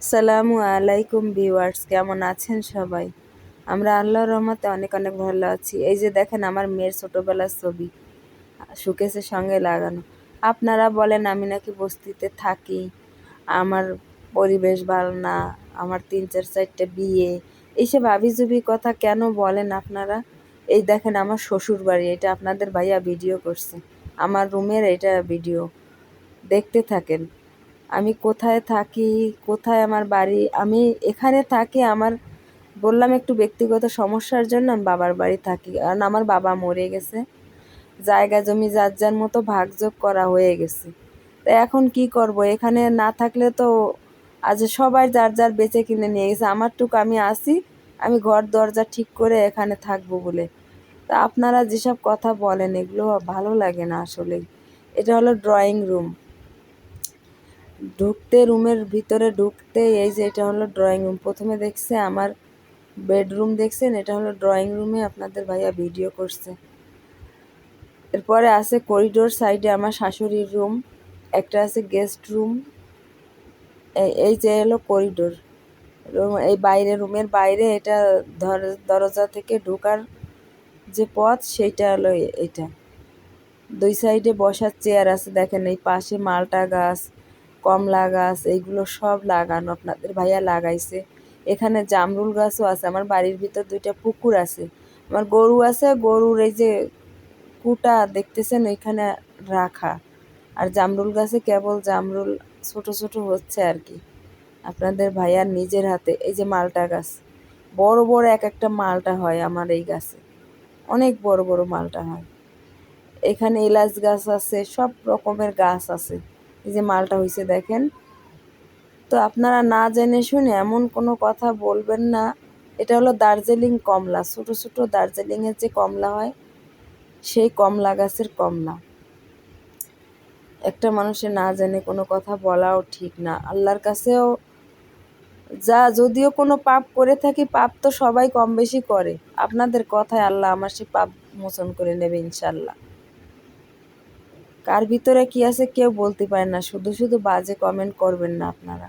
সালামু আলাইকুম ভিউয়ার্স, কেমন আছেন সবাই? আমরা আল্লাহর রহমতে অনেক অনেক ভালো আছি। এই যে দেখেন আমার মেয়ের ছোটোবেলার ছবি সুকেশের সঙ্গে লাগানো। আপনারা বলেন, আমি নাকি বস্তিতে থাকি, আমার পরিবেশ ভালো না, আমার তিন চার চারটে বিয়ে। এইসব আবিজুবি কথা কেন বলেন আপনারা? এই দেখেন আমার শ্বশুর বাড়ি এটা আপনাদের ভাইয়া ভিডিও করছে। আমার রুমের এটা ভিডিও দেখতে থাকেন। আমি কোথায় থাকি, কোথায় আমার বাড়ি, আমি এখানে থাকি, আমার বললাম একটু ব্যক্তিগত সমস্যার জন্য আমি বাবার বাড়ি থাকি, কারণ আমার বাবা মরে গেছে। জায়গা, জমি, যার যার মতো ভাগযোগ করা হয়ে গেছে। তো এখন কি করব? এখানে না থাকলে তো আজ সবাই যার যার বেঁচে কিনে নিয়ে গেছে। আমারটুকু আমি আসি আমি ঘর, দরজা ঠিক করে এখানে থাকব বলে। তা আপনারা যেসব কথা বলেন, এগুলো ভালো লাগে না আসলে এটা হলো ড্রয়িং রুম ঢুকতে, রুমের ভিতরে ঢুকতে, এই যে এটা হলো ড্রয়িং রুম প্রথমে দেখছে আমার বেডরুম দেখছেন, এটা হলো ড্রয়িং রুমে আপনাদের ভাইয়া ভিডিও করছে। এরপরে আছে করিডোর সাইডে আমার শাশুড়ির রুম একটা আছে গেস্ট রুম এই যে হলো করিডোর রুম এই বাইরে, রুমের বাইরে এটা দরজা থেকে ঢোকার যে পথ, সেইটা হলো এটা। দুই সাইডে বসার চেয়ার আছে, দেখেন এই পাশে মালটা গাছ কমলা গাছ এইগুলো সব লাগানো আপনাদের ভাইয়া লাগাইছে। এখানে জামরুল গাছও আছে, আমার বাড়ির ভিতর দুইটা পুকুর আছে। আমার গরু আছে, গরুর এই যে কুটা দেখতেছেন, ওইখানে রাখা। আর জামরুল গাছে কেবল জামরুল ছোট ছোট হচ্ছে আর কি। আপনাদের ভাইয়ার নিজের হাতে, এই যে মালটা গাছ। বড় বড় এক একটা মালটা হয় আমার এই গাছে। অনেক বড় বড় মালটা হয়। এখানে এলাচ গাছ আছে, সব রকমের গাছ আছে। এই যে মালটা হয়েছে দেখেন। তো আপনারা না জেনে শুনে এমন কোনো কথা বলবেন না। এটা হলো দার্জিলিং কমলা, ছোটো ছোটো দার্জিলিংয়ের যে কমলা হয়, সেই কমলা গাছের কমলা। একটা মানুষের না জেনে কোনো কথা বলাও ঠিক না। আল্লাহর কাছেও যা, যদিও কোনো পাপ করে থাকি, পাপ তো সবাই কম বেশি করে। আপনাদের কথায় আল্লাহ আমার সে পাপ মোচন করে নেবে ইনশাল্লাহ কার ভিতরে কি আছে কেউ বলতে পারে না। শুধু শুধু বাজে কমেন্ট করবেন না আপনারা।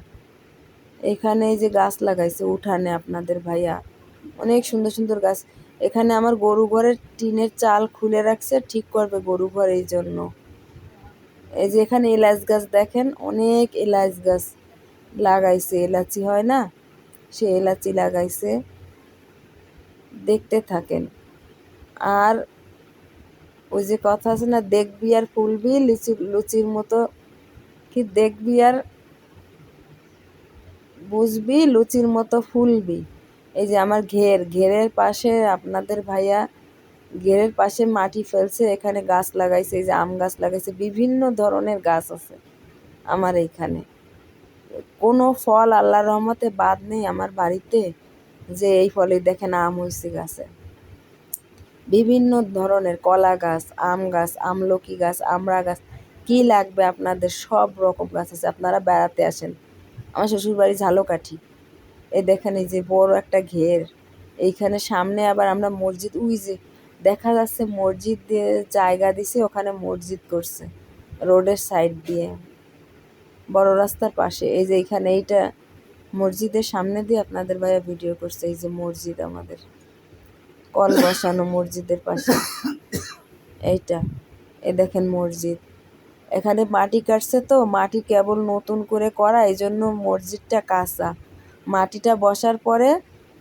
এখানে এই যে গাছ লাগাইছে উঠানে আপনাদের ভাইয়া। অনেক সুন্দর সুন্দর গাছ। এখানে আমার গরু ঘরের টিনের চাল খুলে রাখছে, ঠিক করবে গরু ঘর এই জন্য। এই যে এখানে এলাচ গাছ দেখেন, অনেক এলাচ গাছ লাগাইছে। এলাচি হয় না? সে এলাচি লাগাইছে। দেখতে থাকেন। আর ওই যে কথা আছে না, দেখবি আর ফুলবি, লিচি, লুচির মতো কি দেখবি আর বুঝবি, লুচির মতো ফুলবি। এই যে আমার ঘের, ঘেরের পাশে আপনাদের ভাইয়া ঘেরের পাশে মাটি ফেলছে, এখানে গাছ লাগাইছে, এই যে আম গাছ লাগাইছে, বিভিন্ন ধরনের গাছ আছে আমার এইখানে। কোনো ফল আল্লাহ রহমতে বাদ নেই আমার বাড়িতে, যে এই ফলে দেখেন আম হয়েছে গাছে। বিভিন্ন ধরনের কলা গাছ, আম গাছ, আমলকি গাছ, আমড়া গাছ, কী লাগবে আপনাদের? সব রকম গাছ আছে, আপনারা বেড়াতে আসেন। আমার শ্বশুরবাড়ি ঝালকাঠি। এই দেখেন এই যে বড় একটা ঘের। এইখানে সামনে আবার আমরা মসজিদ উই যে দেখা যাচ্ছে মসজিদ দিয়ে জায়গা দিছে, ওখানে মসজিদ করছে রোডের সাইড দিয়ে। বড় রাস্তার পাশে। এই যে এইখানে এইটা মসজিদের সামনে দিয়ে আপনাদের ভাইয়া ভিডিও করছে, এই যে মসজিদ আমাদের। কল বসানো মসজিদের পাশে। এইটা এ দেখেন মসজিদ। এখানে মাটি কাটছে তো, মাটি কেবল নতুন করে করা এই জন্য মসজিদটা কাঁচা। মাটিটা বসার পরে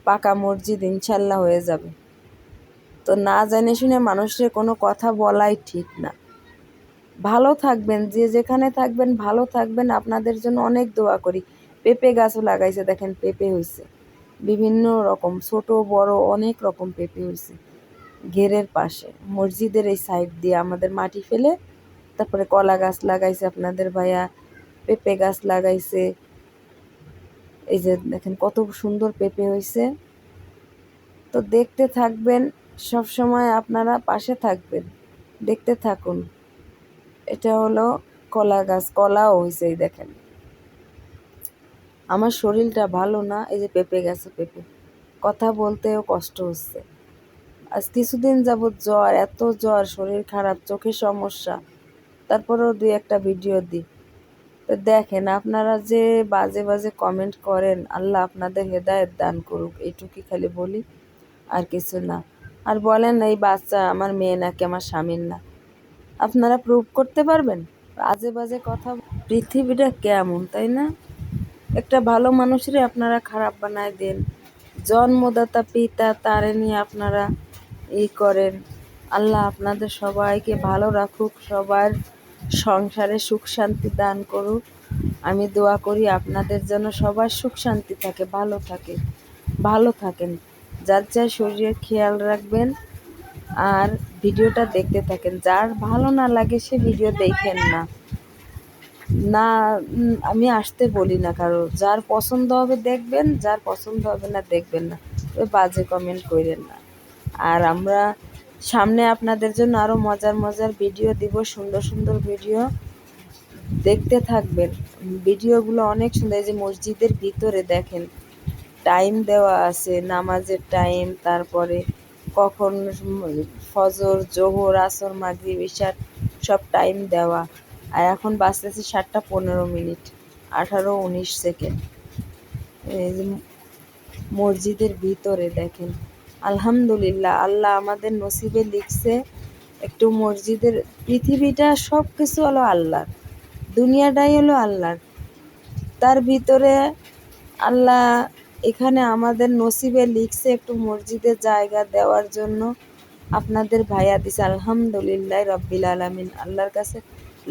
পাকা মসজিদ ইনশাল্লাহ হয়ে যাবে। তো না জেনে শুনে মানুষের কোনো কথা বলাই ঠিক না। ভালো থাকবেন, যে যেখানে থাকবেন, ভালো থাকবেন। আপনাদের জন্য অনেক দোয়া করি। পেঁপে গাছও লাগাইছে, দেখেন পেঁপে হয়েছে বিভিন্ন রকম, ছোট, বড়, অনেক রকম পেঁপে হয়েছে। ঘেরের পাশে। মসজিদের এই সাইড দিয়ে আমাদের মাটি ফেলে, তারপরে কলা গাছ লাগাইছে আপনাদের ভাইয়া, পেঁপে গাছ লাগাইছে। এই যে দেখেন কত সুন্দর পেঁপে হয়েছে। তো দেখতে থাকবেন সব সময় আপনারা পাশে থাকবেন। দেখতে থাকুন। এটা হলো কলা গাছ, কলাও হয়েছে এই দেখেন। আমার শরীরটা ভালো না, এই যে পেঁপে গেছে পেঁপে। কথা বলতেও কষ্ট হচ্ছে। আজ কিছুদিন যাবৎ জ্বর, এত জ্বর, শরীর খারাপ, চোখের সমস্যা। তারপরেও দুই একটা ভিডিও দিই। তো দেখেন, আপনারা যে বাজে বাজে কমেন্ট করেন, আল্লাহ আপনাদের হেদায়েত দান করুক, এইটুকুই খালি বলি, আর কিছু না। আর বলেন এই বাচ্চা আমার মেয়ে নাকি আমার স্বামীর না। আপনারা প্রুভ করতে পারবেন? আজে বাজে কথা, পৃথিবীটা কেমন, তাই না? একটা ভালো মানুষেরই আপনারা খারাপ বানায় দেন। জন্মদাতা, পিতা, তারে নিয়ে আপনারা ই করেন। আল্লাহ আপনাদের সবাইকে ভালো রাখুক, সবার সংসারে সুখ শান্তি দান করুক। আমি দোয়া করি আপনাদের যেন সবার সুখ শান্তি থাকে, ভালো থাকে, ভালো থাকেন। যার যার শরীরের খেয়াল রাখবেন আর ভিডিওটা দেখতে থাকেন। যার ভালো না লাগে সে ভিডিও দেখেন না। না আমি আসতে বলি না কারও। যার পছন্দ হবে দেখবেন, যার পছন্দ হবে না দেখবেন না। ওই বাজে কমেন্ট করেন না। আর আমরা সামনে আপনাদের জন্য আরও মজার মজার ভিডিও দিব, সুন্দর সুন্দর ভিডিও দেখতে থাকবেন। ভিডিওগুলো অনেক সুন্দর যে মসজিদের ভিতরে দেখেন। টাইম দেওয়া আছে, নামাজের টাইম তারপরে কখন ফজর, জোহর, আসর, মাগরিব ইশার সব টাইম দেওয়া। আর এখন বাঁচতেছে সাতটা পনেরো মিনিট, আঠারো উনিশ সেকেন্ড। এই মসজিদের ভিতরে দেখেন, আলহামদুলিল্লাহ আল্লাহ আমাদের নসিবে লিখছে একটু মসজিদের পৃথিবীটা সব কিছু হলো আল্লাহর, দুনিয়াটাই হলো আল্লাহর। তার ভিতরে আল্লাহ এখানে আমাদের নসিবে লিখছে একটু মসজিদে জায়গা দেওয়ার জন্য। আপনাদের ভাইয়া দিছে আলহামদুলিল্লাহ রব্বিল আলামিন, আল্লাহর কাছে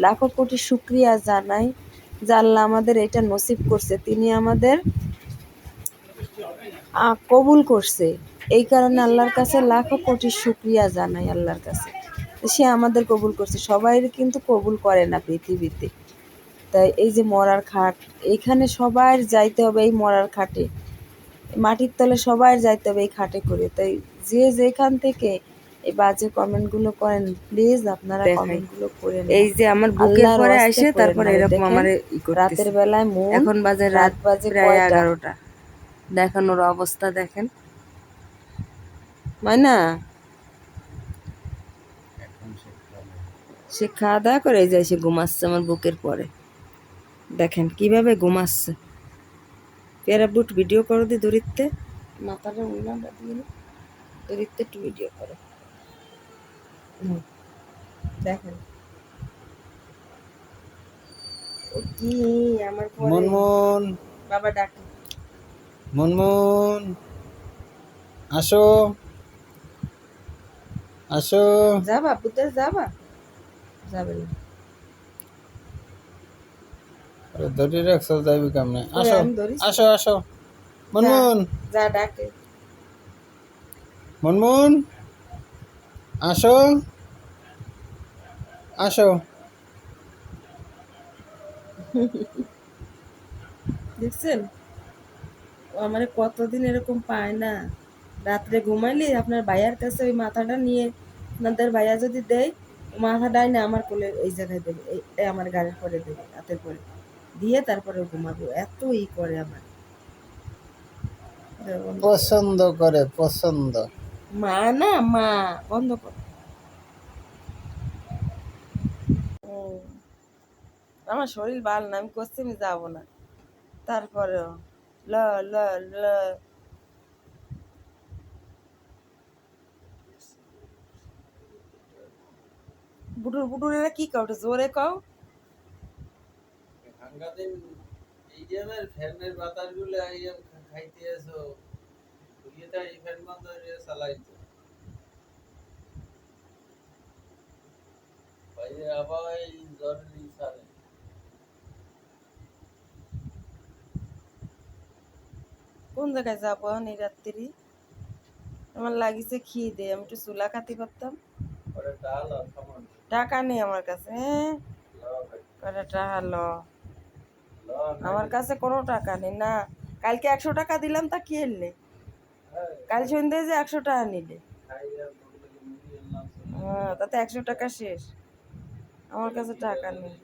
লাখো কোটি শুক্রিয়া জানাই আল্লাহ আমাদের এটা নসিব করছে। তিনি আমাদের কবুল করছে। এই কারণে আল্লাহর কাছে লাখো কোটি শুক্রিয়া জানাই আল্লাহর কাছে। সে আমাদের কবুল করছে। সবাই কিন্তু কবুল করে না পৃথিবীতে। তাই এই যে মরার খাট, এইখানে সবার যাইতে হবে এই মরার খাটে। মাটির তলে সবার যাইতে হবে এই খাটে করে। তাই যে যেখান থেকে এই বাজে কমেন্টগুলো করেন প্লিজ আপনারা। কমেন্টগুলো করেন এই যে আমার বুকের পরে করেন তারপরে। এরকম দেখেন, রাতের বেলায় মন এখন বাজে রাত বাজে প্রায়? এগারোটা। দেখেন ওর অবস্থা দেখেন। মাইনা? সে খাওয়া দাওয়া করে। এই যে সে ঘুমাচ্ছে আমার বুকের পরে। দেখেন কীভাবে ঘুমাচ্ছে। পেয়ারা বুট ভিডিও করো দি দূরিত্বে মাথাটা উল্লাটা দিয়ে দূরিত্বে একটু ভিডিও করো। দেখেন। কি আমার বাবা ডাকে। মুনমুন আসো। আসো। যাবা বুতে যাবা। যাবে না। আরে ধরে রাখছো যাইবি কেমনে? আসো আসো আসো। মুনমুন যা ডাকে। মুনমুন আসো। আসো। দেখছেন? আমার কতদিন এরকম পায় না। রাত্রে ঘুমাইলে আপনার ভাইয়ার কাছে ওই মাথাটা নিয়ে আপনাদের ভাইয়া যদি দেয় মাথাটাই না আমার কোলে এই জায়গায় দেবে এই এই আমার গাড়ির পরে দেবে হাতের পরে। দিয়ে তারপরে ঘুমাবো এত ই করে আমার। পছন্দ করে পছন্দ। মা না মা বন্ধ কর আমার শরীর ভালো না আমি যাব না। তারপরেও ল ল ল। বুটুর বুটুর এরা কি কাউ জোরে কাও। এই যে ফ্যানের বাতাসগুলো খাইতে এসো। ইয়েটা এই ফ্যান চালাইতো। বাইরে আবার এই জরুরি সারে কোন জায়গায় যাব এই রাত্রি? আমার লাগিছে খিদে আমি একটু চুলা খাতে পারতাম টাকা নেই আমার কাছে হ্যাঁ টাকা ল? আমার কাছে কোনো টাকা নেই না। কালকে একশো টাকা দিলাম তা কি এলে? কাল সন্ধ্যে যে একশো টাকা নিলে। হ্যাঁ তাতে একশো টাকা শেষ। আমার কাছে টাকা নেই।